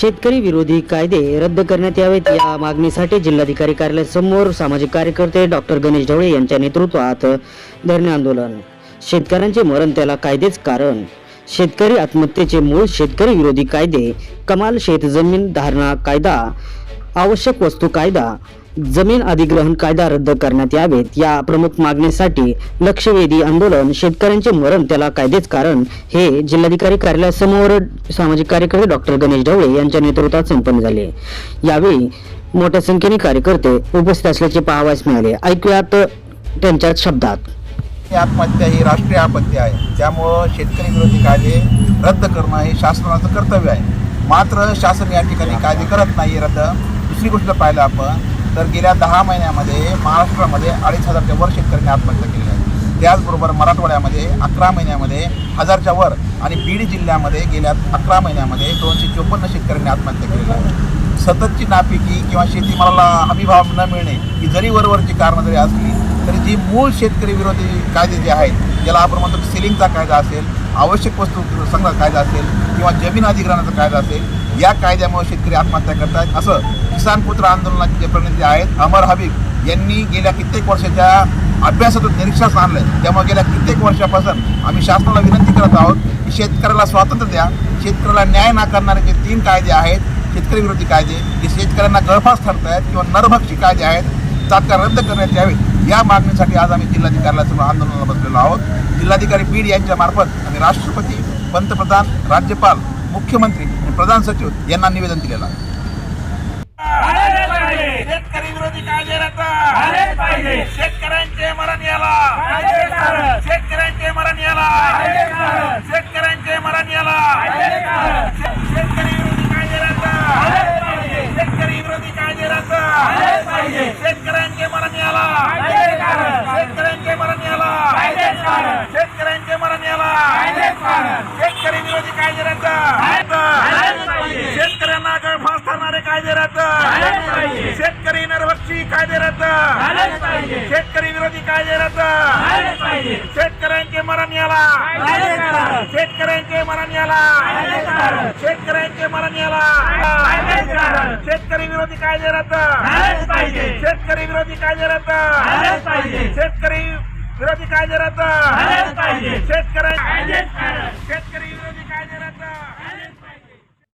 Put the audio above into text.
शेतकरी विरोधी कायदे रद्द करण्यात यावेत. या मागणीसाठी जिल्हाधिकारी कार्यालयासमोर सामाजिक कार्यकर्ते डॉक्टर गणेश ढवळे यांच्या नेतृत्वात धरणे आंदोलन. शेतकऱ्यांचे मरण त्याला कायदेच कारण. शेतकरी आत्महत्येचे मूळ शेतकरी विरोधी कायदे कमाल शेत जमीन धारणा कायदा आवश्यक वस्तू कायदा जमीन अधिग्रहण कायदा रद्द करण्यात यावेत. या प्रमुख मागणीसाठी लक्षवेधी आंदोलन शेतकऱ्यांचे मरण त्याला कायदेच कारण हे जिल्हाधिकारी कार्यालयासमोर सामाजिक कार्यकर्ते डॉक्टर गणेश ढवळे यांच्या नेतृत्वात संपन्न झाले. यावेळी मोठ्या संख्येने कार्यकर्ते उपस्थित असल्याचे पाहावयास मिळाले. ऐकूयात त्यांच्या शब्दात. ही आत्महत्या ही राष्ट्रीय आपत्ती आहे. त्यामुळं शेतकरी विरोधी कायदे रद्द करणं हे शासनाचं कर्तव्य आहे. मात्र शासन या ठिकाणी कायदे करत नाही. रद्द दुसरी गोष्ट पाहिलं आपण. तर गेल्या दहा महिन्यामध्ये महाराष्ट्रामध्ये अडीच हजारच्या वर शेतकऱ्यांनी आत्महत्या केली आहे. त्याचबरोबर मराठवाड्यामध्ये अकरा महिन्यामध्ये हजारच्या वर आणि बीड जिल्ह्यामध्ये गेल्या अकरा महिन्यामध्ये दोनशे चोपन्न शेतकऱ्यांनी आत्महत्या केलेली आहे. सततची नापिकी किंवा शेतीमालाला हमीभाव न मिळणे ही जरी वरवरची कारणं जरी असली तरी जी मूळ शेतकरी विरोधी कायदे जे आहेत ज्याला आपण म्हणतो सिलिंगचा कायदा असेल आवश्यक वस्तू संग्रह कायदा असेल किंवा जमीन अधिग्रहणाचा कायदा असेल या कायद्यामुळे शेतकरी आत्महत्या करतायत. असं किसान पुत्र आंदोलनाचे जे आहेत अमर हबीब यांनी गेल्या कित्येक वर्षाच्या अभ्यासातून निरीक्षास आणलं त्यामुळे गेल्या कित्येक वर्षापासून आम्ही शासनाला विनंती करत आहोत की शेतकऱ्याला स्वातंत्र्य द्या. शेतकऱ्याला न्याय नाकारणारे जे तीन कायदे आहेत शेतकरी विरोधी कायदे जे शेतकऱ्यांना गळफास ठरत आहेत किंवा नरभक्षी कायदे आहेत तात्काळ रद्द करण्यात यावेत या मागणीसाठी आज आम्ही जिल्हाधिकाऱ्यासमोर आंदोलनाला बसलेलो आहोत. जिल्हाधिकारी बीड यांच्यामार्फत आम्ही राष्ट्रपती पंतप्रधान राज्यपाल मुख्यमंत्री प्रधान सचिव यांना निवेदन दिलेलं आहे. शेतकरी विरोधी कायदे शेतकऱ्यांचे मरण याला कायदेच कारण. शेतकऱ्यांचे मरण याला कायदेच कारण. शेतकऱ्यांचे मरण याला कायदेच कारण. शे- शेतकरी विरोधी कायदे रद्द आलेच पाहिजे शेतकरी विरोधी कायदे रद्द आलेच पाहिजे शेतकऱ्यांचे मरण याला कायदेच कारण. शेतकऱ्यांचे मरण याला कायदेच कारण. शेतकऱ्यांचे मरण याला कायदेच कारण. शेतकरी विरोधी कायदे रद्द आलेच पाहिजे. शेतकऱ्यांना गळफास ठरणारे कायदे रद्द आलेच पाहिजे. शेतकरी नरभक्षी कायदे रद्द. शेतकरी विरोधी कायदे रद्द. शेतकऱ्यांचे मरण याला. शेतकऱ्यांचे मरण याला. शेतकऱ्यांचे मरण याला. शेतकरी विरोधी कायदे रद्द. शेतकरी विरोधी कायदे रद्द. शेतकरी विरोधी कायदे रद्द आलेच